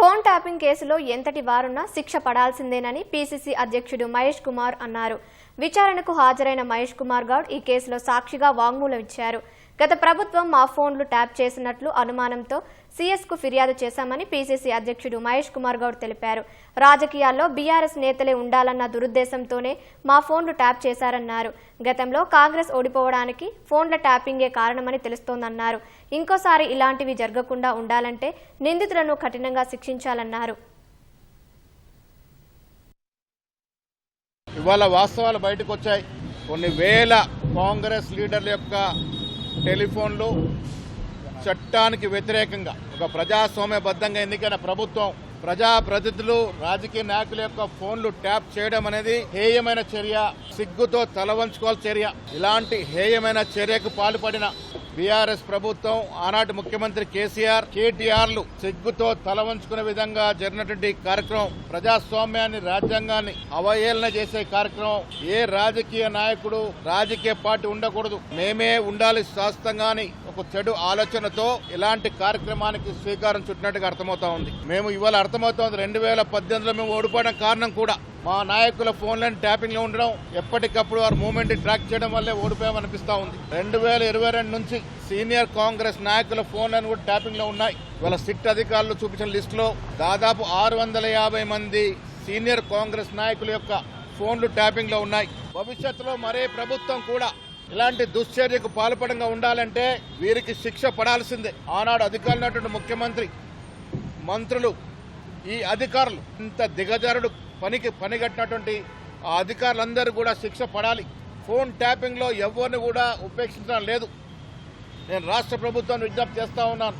Phone tapping కేసులో ఎంతటి వారున్నా శిక్ష పడాల్సిందేనని పీసీసీ అధ్యక్షుడు మహేష్ కుమార్ అన్నారు. విచారణకు హాజరైన మహేష్ కుమార్ గౌడ్ ఈ కేసులో సాక్షిగా వాంగ్మూలం ఇచ్చారు. గత ప్రభుత్వం మా ఫోన్లు ట్యాప్ చేసినట్లు అనుమానంతో సీఎస్కు ఫిర్యాదు చేశామని పీసీసీ అధ్యక్షుడు మహేష్ కుమార్ గౌడ్ తెలిపారు. రాజకీయాల్లో బీఆర్ఎస్ నేతలే ఉండాలన్న దురుద్దేశంతోనే మా ఫోన్లు ట్యాప్ చేశారన్నారు. గతంలో కాంగ్రెస్ ఓడిపోవడానికి ఫోన్ల ట్యాపింగే కారణమని తెలుస్తోందన్నారు. ఇంకోసారి ఇలాంటివి జరగకుండా ఉండాలంటే నిందితులను కఠినంగా శిక్షించాలన్నారు. ఇవాళ వాస్తవాలు బయటకు వచ్చాయి కొన్ని వేల కాంగ్రెస్ లీడర్ల యొక్క టెలిఫోన్లు చట్టానికి వ్యతిరేకంగా ఒక ప్రజాస్వామ్యబద్ధంగా ఎన్నికైన ప్రభుత్వం ప్రజాప్రతినిధులు రాజకీయ నాయకుల యొక్క ఫోన్లు ట్యాప్ చేయడం అనేది హేయమైన చర్య సిగ్గుతో తలవంచుకోవాల్సిన చర్య. ఇలాంటి హేయమైన చర్యకు పాల్పడిన బీఆర్ఎస్ ప్రభుత్వం ఆనాటి ముఖ్యమంత్రి కేసీఆర్ కేటీఆర్లు సిగ్గుతో తల వంచుకునే విధంగా జరిగినటువంటి కార్యక్రమం ప్రజాస్వామ్యాన్ని రాజ్యాంగాన్ని అవహేళన చేసే కార్యక్రమం. ఏ రాజకీయ నాయకుడు రాజకీయ పార్టీ ఉండకూడదు. మేమే ఉండాలి శాస్త్రంగాని ఒక చెడు ఆలోచనతో ఇలాంటి కార్యక్రమానికి శ్రీకారం చుట్టినట్టుగా అర్థమవుతా ఉంది. మేము ఇవాళ అర్థమవుతోంది. రెండు వేల పద్దెనిమిదిలో మేము ఓడిపోవడం కారణం కూడా మా నాయకుల ఫోన్లను ట్యాపింగ్లో ఉండడం ఎప్పటికప్పుడు వారి మూమెంట్ ట్రాక్ చేయడం వల్లే ఓడిపోయామనిపిస్తా ఉంది. రెండు వేల ఇరవై రెండు నుంచి సీనియర్ కాంగ్రెస్ నాయకుల ఫోన్లను కూడా ట్యాపింగ్లో ఉన్నాయి. వాళ్ళ సిట్ అధికారులు చూపించిన లిస్ట్లో దాదాపు ఆరు వందల యాభై మంది సీనియర్ కాంగ్రెస్ నాయకుల యొక్క ఫోన్లు ట్యాపింగ్లో ఉన్నాయి. భవిష్యత్తులో మరే ప్రభుత్వం కూడా ఇలాంటి దుశ్చర్యకు పాల్పడంగా ఉండాలంటే వీరికి శిక్ష పడాల్సిందే. ఆనాడు అధికారులు ముఖ్యమంత్రి మంత్రులు ఈ అధికారులు ఇంత దిగజారుడు పనికి పనిగట్టినటువంటి ఆ అధికారులందరూ కూడా శిక్ష పడాలి. ఫోన్ ట్యాపింగ్లో ఎవరిని కూడా ఉపేక్షించడం లేదు. నేను రాష్ట్ర ప్రభుత్వాన్ని విజ్ఞప్తి చేస్తూ ఉన్నాను.